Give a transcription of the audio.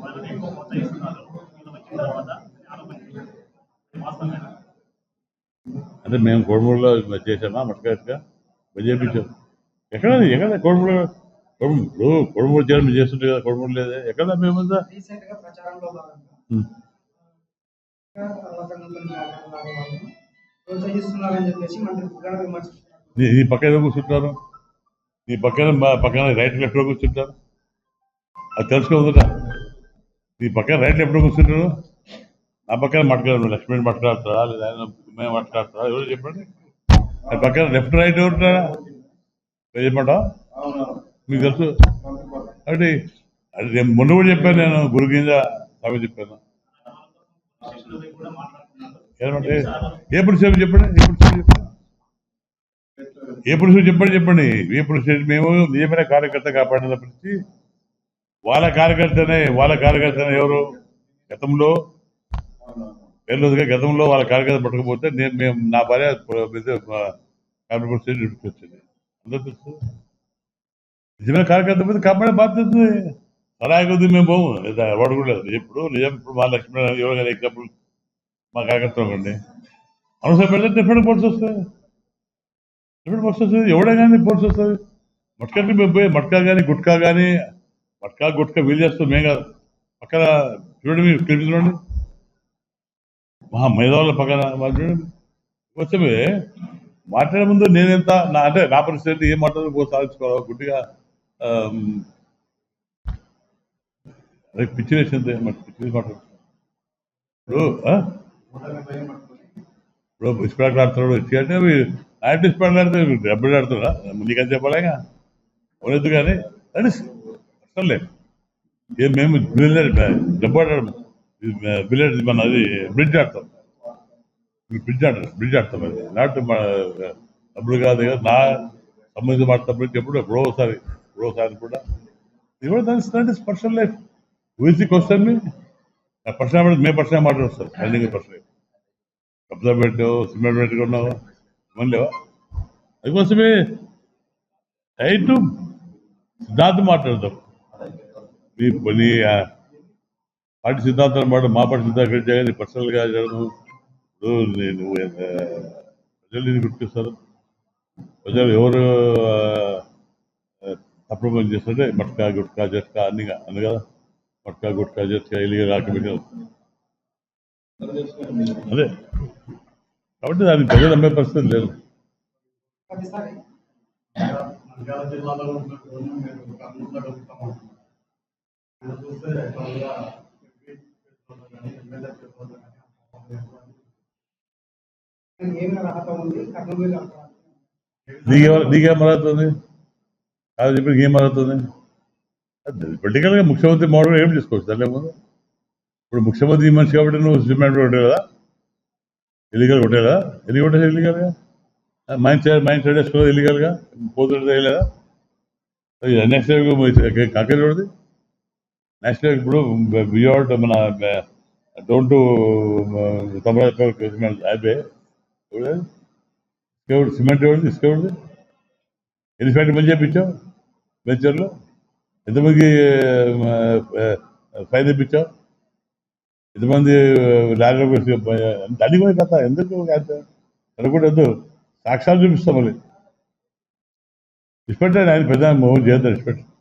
వాళ్ళని ఎక్కువ ప్రోత్సహిస్తున్నారు ఇది వచ్చిన తర్వాత ఆరోపణ వాస్తవమేనా అంటే మేము కోడుమూరులో చేసామా మటకాయగా చేయించాం ఎక్కడ ఎక్కడ కోడుమూరు? కోడుమూరు ఇప్పుడు కోడుమూరు చేయడం చేస్తుంటే కదా కోడుమూరు లేదే. ఎక్కడ మేముందా నీ పక్కన కూర్చుంటారు నీ పక్కన మా పక్కన రైట్ లెఫ్ట్లో కూర్చుంటారు అది తెలుసుకోవద్దుట. మీ పక్కన రైట్ ఎప్పుడు కూర్చుంటారు? నా పక్కన మాట్లాడారు లక్ష్మణ్ మాట్లాడతారా లేదా మేము మాట్లాడతారా ఎవరు చెప్పండి. నా పక్కన లెఫ్ట్ రైట్ ఎవరుంటారా మీరు చెప్పమంటావా? మీకు తెలుసు. అది నేను మొన్న కూడా చెప్పాను నేను గురు కింద స్వామి చెప్పాను. ఏమంటే ఏ పురుషులు చెప్పండి ఎప్పుడు పురుషులు చెప్పండి? ఏ పురుషులు చెప్పండి చెప్పండి. ఏ పురుషులు మేము నిజమైన కార్యకర్త కాపాడిన పిలిచి వాళ్ళ కార్యకర్తనే వాళ్ళ కార్యకర్తనే ఎవరు? గతంలో? పేర్లోదుగా గతంలో వాళ్ళ కార్యకర్త పట్టుకపోతే నేను మేము నా భార్య కార్మిక డ్యూటీకి వచ్చింది. అందరూ తెలుసు. నిజమైన కార్యకర్త మీద కాపాడే బాధ్యత ఉంది. మేము పోము. లేదా కూడా లేదు. ఇప్పుడు నిజం ఇప్పుడు మా లక్ష్మీ ఎవరు ఎగ్జాంపుల్ మా కార్యకర్త అనుకోండి. అవసరం పెడితే డిఫరెంట్ పోర్ట్స్ వస్తాయి. డిఫరెంట్ పోర్ట్స్ వస్తుంది ఎవడే కానీ పోర్ట్స్ వస్తుంది మట్కాకి మేము పోయి మట్కా కానీ గుట్కా కానీ మట్కా గుట్క వీలు చేస్తూ మేము కాదు. పక్కన చూడండి మీరు క్లిప్ చూడండి. మా మేధావుల పక్కన వాళ్ళు వచ్చే మాట్లాడే ముందు నేనెంత నా అంటే నా పరిస్థితి ఏం మాట్లాడు సాధించుకోవాలి. గుడ్డిగా అదే పిచ్చి వేసింది పిచ్చి మాట్లాడు. ఇప్పుడు ఆ? ఇప్పుడు ఇస్పాట్ ఆడుతున్నాడు వచ్చి అంటే నాటి ఇస్పాట్ ఆడితే డబ్బులు ఆడుతున్నా నీకని చెప్పలేగా? ఉండదు కానీ అది అసలు లేదు ఏం మేము బిల్లెట్ డబ్బు ఆడాము మన అది బ్రిడ్జ్ ఆడతాం. బ్రిడ్జ్ ఆడ బ్రిడ్జ్ ఆడతాం అది. నాట్ డబ్బులు కాదు కదా నా సంబంధించి మాట్లాడతాం ఎప్పుడు ఎప్పుడో ఒకసారి ఎప్పుడో ఒకసారి కూడా. ఇది కూడా దాని దట్ ఇస్ పర్సనల్ లైఫ్ ఊసి క్వశ్చన్ మీ పర్సనల్ మే పర్సనల్ మాట్లాడతారు రన్నింగ్ పర్సనల్ కబ్జా పెట్టావు సిమెంట్ పెట్టుకున్నావు మళ్ళీ అందుకోసమే టైట్ సిద్ధార్థం మాట్లాడతాం నీ నీ ఆ, పార్టీ సిద్ధాంతాలు మాట మా పార్టీ సిద్ధాంతం నీ పర్సనల్గా జరగదు. ఇప్పుడు నేను ప్రజలు ఇది గుర్తిస్తారు. ప్రజలు ఎవరు తప్పుడు పని చేస్తుంటే మట్కా గుట్కా జట్కా అన్ని అన్ని కదా? మట్కా గుట్కా జట్కా ఇల్లుగా రాకపోతే అదే. కాబట్టి దాన్ని ప్రజలు నమ్మే పరిస్థితి లేదు. జిల్లాలో ఉన్నటువంటి మీరు కర్నూలులో చూస్తే ఎంపీ కానీ ఎమ్మెల్యే కానీ ఏమి అర్హత ఉంది కర్నూలు అర్హత చెప్పి నీకేం పొలిటికల్గా ముఖ్యమంత్రి మోడల్ ఏం చేసుకోవచ్చు? దాని ముందు ఇప్పుడు ముఖ్యమంత్రి ఈ మనిషి కాబట్టి నువ్వు సిమెంట్ కొట్టే కదా? ఇల్లీగల్ కొట్టే కదా? ఎన్ని కొట్టేసి ఇల్లీగల్గా మైండ్ సైడ్ మైండ్ సైడ్ వేసుకోలేదు ఇల్లీగల్గా పోతుంటే వేయలేదా నెక్స్ట్ కాకేది నేషనల్ ఇప్పుడు బియాండ్ మన డోన్ టు తమిళ అయిపోయి ఎవడు సిమెంట్ ఎవడు తీసుకెవడు ఎన్ని ఫ్యాక్టరీ మంది చేయించావు వెంచర్లో? ఎంతమంది uh, uh, ఫైన్ తెప్పించావు ఎంతమంది uh, లారీలో దాన్ని కూడా కథ. ఎందుకు అనుకుంటూ సాక్ష్యాలు చూపిస్తాం మళ్ళీ. ఇష్టపెట్టాడు ఆయన పెద్ద మోహన్ చేద్దాం ఇష్టపెట్టాడు